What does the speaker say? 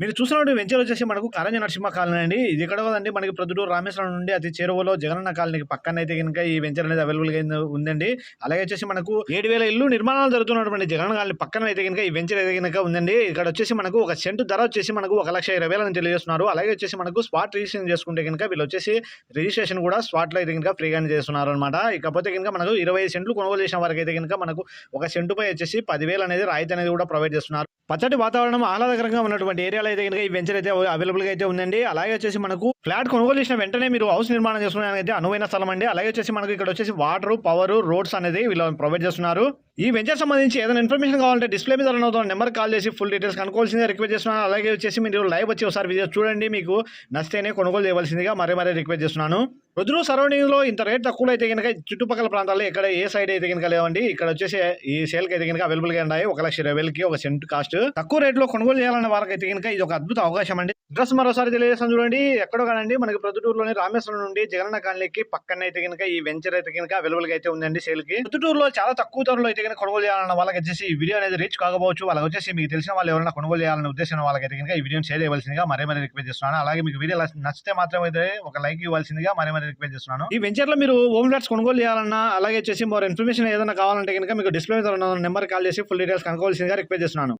మీరు చూసినటువంటి వెంచర్ వచ్చేసి మనకు కారంజ నరసింహ కాలనీ అండి. ఇది ఎక్కడ కదండి మనకి ప్రొద్దుటూరు రామేశ్వరం నుండి అతి చేరువలో జగనన్న కాలనీకి పక్కన అయితే కనుక ఈ వెంచర్ అనేది అవైలబుల్గా ఉందండి. అలాగే వచ్చేసి మనకు ఏడు వేల ఇల్లు నిర్మాణాలు జరుగుతున్నటువంటి జగనన్న కాలనీ పక్కన అయితే కనుక ఈ వెంచర్ అయితే కనుక ఉందండి. ఇక్కడ వచ్చేసి మనకు ఒక సెంటు ధర వచ్చేసి మనకు ఒక లక్ష ఇరవై వేలని తెలియజేస్తున్నారు. అలాగే వచ్చేసి మనకు స్పాట్ రిజిస్ట్రేషన్ చేసుకుంటే కనుక వీళ్ళు వచ్చేసి రిజిస్ట్రేషన్ కూడా స్పాట్లో అయితే కనుక ఫ్రీగానే చేస్తున్నారు అనమాట ఇకపోతే కనుక మనకు ఇరవై ఐదు సెంట్లు కొనుగోలు చేసిన వారికి అయితే కనుక మనకు ఒక సెంటుపై వచ్చేసి పదివేలు అనేది రాయితీ అనేది కూడా ప్రొవైడ్ చేస్తున్నారు. పచ్చటి వాతావరణం ఆహ్లాదకరంగా ఉన్నటువంటి ఏరియాలో అయితే కనుక ఈ వెంచర్ అయితే అవైలబుల్గా అయితే ఉందండి. అలాగే వచ్చేసి మనకు ఫ్లాట్ కొనుగోలు చేసిన వెంటనే మీరు హౌస్ నిర్మాణం చేసుకోవడానికి అయితే అనువైన స్థలం అండి. అలాగే వచ్చేసి మనకు ఇక్కడ వచ్చేసి వాటర్ పవర్ రోడ్స్ అనేది వీళ్ళు ప్రొవైడ్ చేస్తున్నారు. ఈ వెంచర్ సంబంధించి ఏదైనా ఇన్ఫర్మేషన్ కావాలంటే డిస్ప్లే మీద రన్ అవుతున్న నెంబర్ కాల్ చేసి ఫుల్ డీటెయిల్స్ కనుకోవాల్సిందే రిక్వెస్ట్ చేస్తున్నాను. అలాగే వచ్చేసి మీరు లైవ్ వచ్చి ఒకసారి వీడియో చూడండి. మీకు నచ్చితేనే కొనుగోలు చేయవలసిందిగా మరీ మరీ రిక్వెస్ట్ చేస్తున్నాను. రుద్రు సరౌండింగ్లో ఇంత రేట్ తక్కువ అయితే కనుక చుట్టుపక్కల ప్రాంతాల్లో ఎక్కడ ఏ సైడ్ అయితే కనుక లేవండి ఇక్కడ వచ్చేసి ఈ సేల్కి అయితే కనుక అవైలబుల్గా ఉన్నాయి. ఒక లక్ష ఇరవై వేలకి ఒక సెంట్ కాస్ట్ తక్కువ రేట్లో కొనుగోలు చేయాలన్న వారికి అయితే కనుక ఇది ఒక అద్భుత అవకాశం అండి. అడ్రస్ మరోసారి తెలియజేస్తాను చూడండి. ఎక్కడో కానండి మనకి ప్రొద్దుటూరులోని రామేశ్వరం నుండి జగన్న కాలనీకి పక్కన అయితే కనుక ఈ వెంచర్ అయితే కనుక అవైలబుల్గా అయితే ఉందండి సేల్కి. ప్రొద్దుటూరులో చాలా తక్కువ ధరలో అయితే కనుక కొనుగోలు చేయాలన్న వాళ్ళకి వచ్చేసి ఈ వీడియో అనేది రీచ్ కాకపోవచ్చు. వాళ్ళకి వచ్చేసి మీకు తెలిసిన వాళ్ళు ఎవరైనా కొనుగోలు చేయాలనే ఉద్దేశం వాళ్ళకైతే కనుక ఈ వీడియోని షేర్ చేయవలసిందిగా మరీ మరీ రిక్వెస్ట్ చేస్తున్నాను. అలాగే మీకు వీడియో నచ్చితే మాత్రం అయితే ఒక లైక్ ఇవ్వాల్సిందిగా మరీ మరీ రిక్వెస్ట్ చేస్తున్నాను. ఈ వెంచర్లో మీరు హోమ్ ఫ్లాట్స్ కొనుగోలు చేయాలన్నా అలాగే వచ్చేసి మరో ఇన్ఫర్మేషన్ ఏదైనా కావాలంటే కనుక మీకు డిస్ప్లే నెంబర్ కాల్ చేసి ఫుల్ డీటెయిల్స్ కనుకోవాల్సిందిగా రిక్వెస్ట్ చేస్తున్నాను.